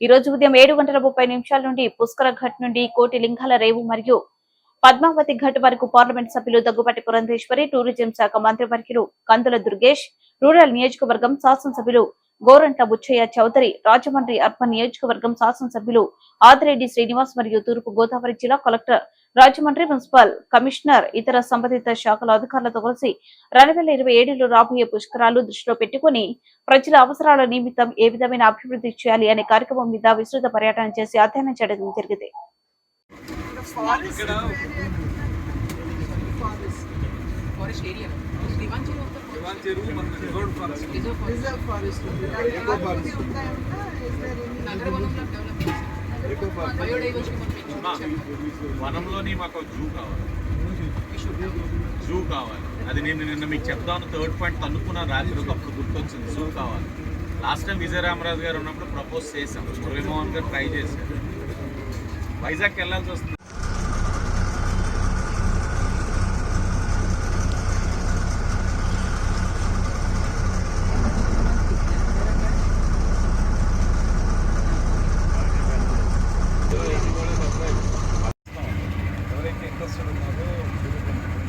ఈ రోజు ఉదయం ఏడు గంటల ముప్పై నిమిషాల నుండి పుష్కర ఘట్ నుండి కోటి లింగాల రేవు మరియు పద్మావతి ఘట్ వరకు పార్లమెంట్ సభ్యులు దగ్గుబాటి పురంధేశ్వరి టూరిజం శాఖ మంత్రివర్యులు కందుల దుర్గేష్ రూరల్ నియోజకవర్గం శాసనసభ్యులు గోరంట బుచ్చయ్య చౌదరి రాజమండ్రి అర్బన్ నియోజకవర్గం శాసనసభ్యులు ఆదిరెడ్డి శ్రీనివాస్ మరియు తూర్పు గోదావరి జిల్లా కలెక్టర్ రాజమండ్రి మున్సిపల్ కమిషనర్ ఇతర సంబంధిత శాఖల అధికారులతో కలిసి రెండు వేల ఇరవై ఏడులో రాబోయే పుష్కరాలు దృష్టిలో పెట్టుకుని ప్రజల అవసరాల నిమిత్తం ఏ విధమైన అభివృద్ధి చేయాలి అనే కార్యక్రమం మీద విస్తృత పర్యటన చేసి అధ్యయనం చేయడం జరిగింది. ఫారెస్ట్ ఏరియా రిజర్వ్ ఫారెస్ట్ వనంలోని మాకు జూ కావాలి జూ కావాలి అది నేను నిన్న మీకు చెప్తాను థర్డ్ పాయింట్ తన్నుకున్నాను రాత్రి ఒకప్పుడు గుర్తొచ్చింది జూ కావాలి లాస్ట్ టైం విజయరామరాజు గారు ఉన్నప్పుడు ప్రపోజ్ చేశాం మురళీమోహన్ గారు ట్రై చేశారు వైజాగ్ వెళ్ళాల్సి వస్తుంది ఎవరైతే ఇంట్రెస్టెడ్ ఉన్నారో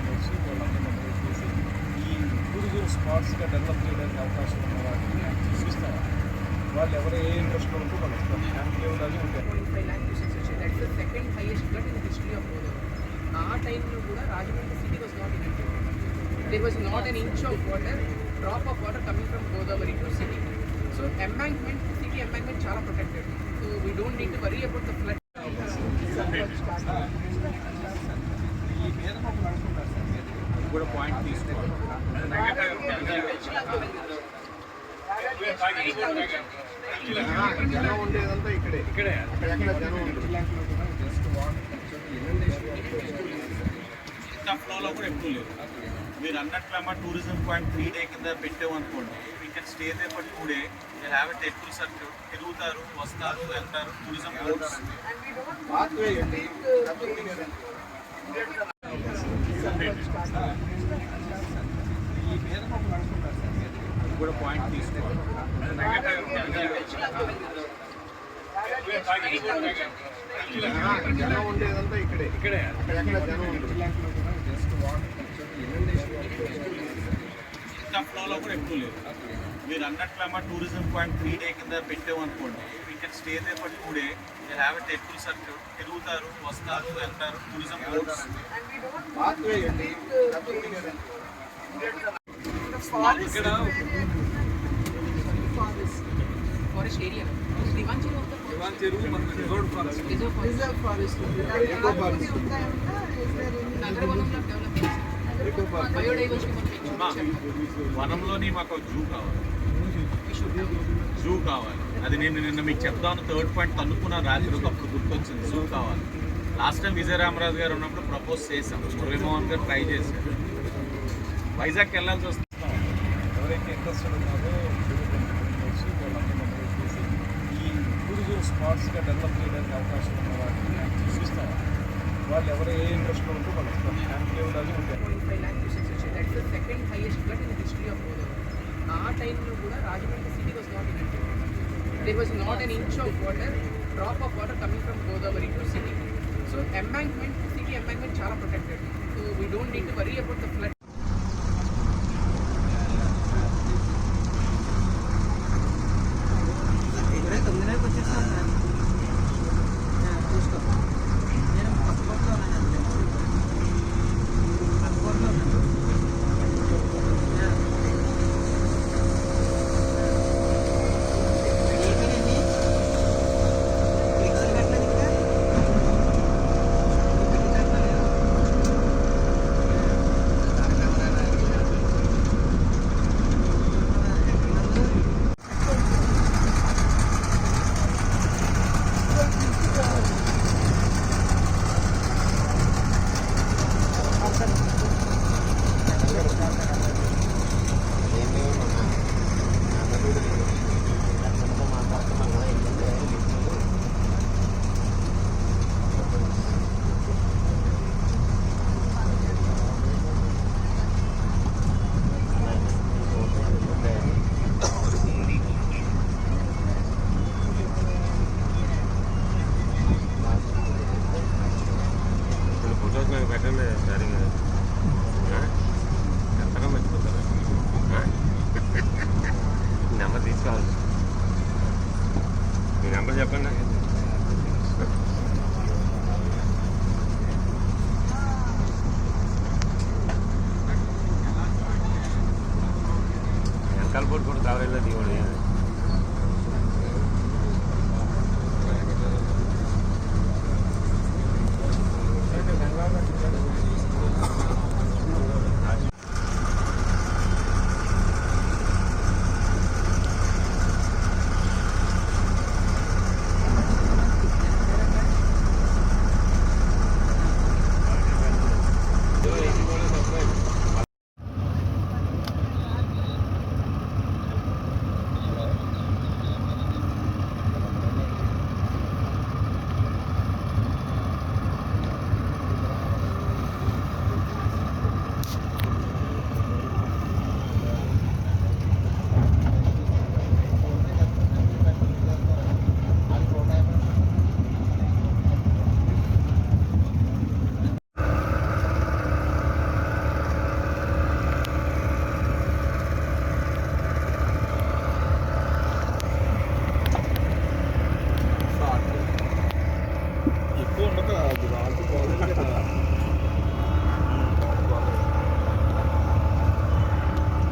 వచ్చి వాళ్ళందరూ చేసి ఈ టూరిజం స్పాట్స్గా డెవలప్ చేయడానికి అవకాశం ఉన్న వాటిని చూపిస్తాం వాళ్ళు ఎవరు ఏ ఇంట్రెస్ట్ ఉంటే వాళ్ళు వస్తారు హ్యాండ్ లెవెల్ అది ఉంటాయి ట్వంటీ ఫైవ్ ల్యాక్ క్యూసెక్స్ వచ్చాయి that is the second highest flood in history of Godavari ఆ టైంలో కూడా Rajahmundry city was not in there was not an inch of water drop of water coming from Godavari to city so embankment city embankment చాలా protected so we don't need to worry about the flood ఈ మీద మొక్కలు అనుకుంటారు sir అది కూడా point తీసుకోవాలి జనం ఉండేదంతా ఇక్కడే ఇక్కడే ఎక్కడ జనం ఉండదు ఇంత ఫ్లోలో కూడా ఎక్కువ లేదు మీరు అన్నట్లు అమ్మ టూరిజం పాయింట్ త్రీ డే కింద పెట్టామనుకోండి we can stay they for two day మీరు హ్యావ్ ఎ టెంపుల్ సర్క్యూట్ తిరుగుతారు వస్తారు వెళ్తారు టూరిజం ఈ మీద కూడా పాయింట్ తీసుకోవాలి. జనం ఉండేదంతా ఇక్కడే. ఇక్కడే ఎక్కడ జనం ఉండదు జస్ట్ వాటర్ ఇంత ఫ్లోలో కూడా ఎక్కువ లేదు. మీరు అన్నట్లు అమ్మ టూరిజం పాయింట్ త్రీ డే కింద పెట్టామనుకోండి we can stay they for two day మీరు హ్యావ్ ఎ టెంపుల్ సర్క్యూట్ తిరుగుతారు వస్తారు వెళ్తారు టూరిజం బోర్డ్స్ ఫారెస్ట్ ఏరియా వనంలోని మాకు జూ కావాలి. జూ కావాలి. అది నేను నిన్న మీకు చెప్తాను. థర్డ్ పాయింట్ తన్నుకున్నాను రాత్రి ఒకప్పుడు గుర్తొచ్చింది. జూ కావాలి. లాస్ట్ టైం విజయరామరాజు గారు ఉన్నప్పుడు ప్రపోజ్ చేశాం. మురళీమోహన్ గారు ట్రై చేశారు. వైజాగ్ వెళ్ళాల్సి వస్తుంది ఇంట్రెస్టెడ్ ఉన్నారో వచ్చి వాళ్ళందరూ చేసి ఈ టూరిజం స్పాట్స్గా డెవలప్ చేయడానికి అవకాశం ఉన్న వాటిని చూపిస్తాం వాళ్ళు ఎవరు ఏ ఇంట్రెస్ట్ ఉంటే వాళ్ళు వస్తారు. హ్యాండ్ అది five second highest flood in history of Godavari ఆ టైంలో కూడా Rajahmundry city was not in there was not an inch of water drop of water coming from Godavari to city so embankment city embankment చాలా protected so we don't need to worry about the flood करना है। कल board board दावे लगी है।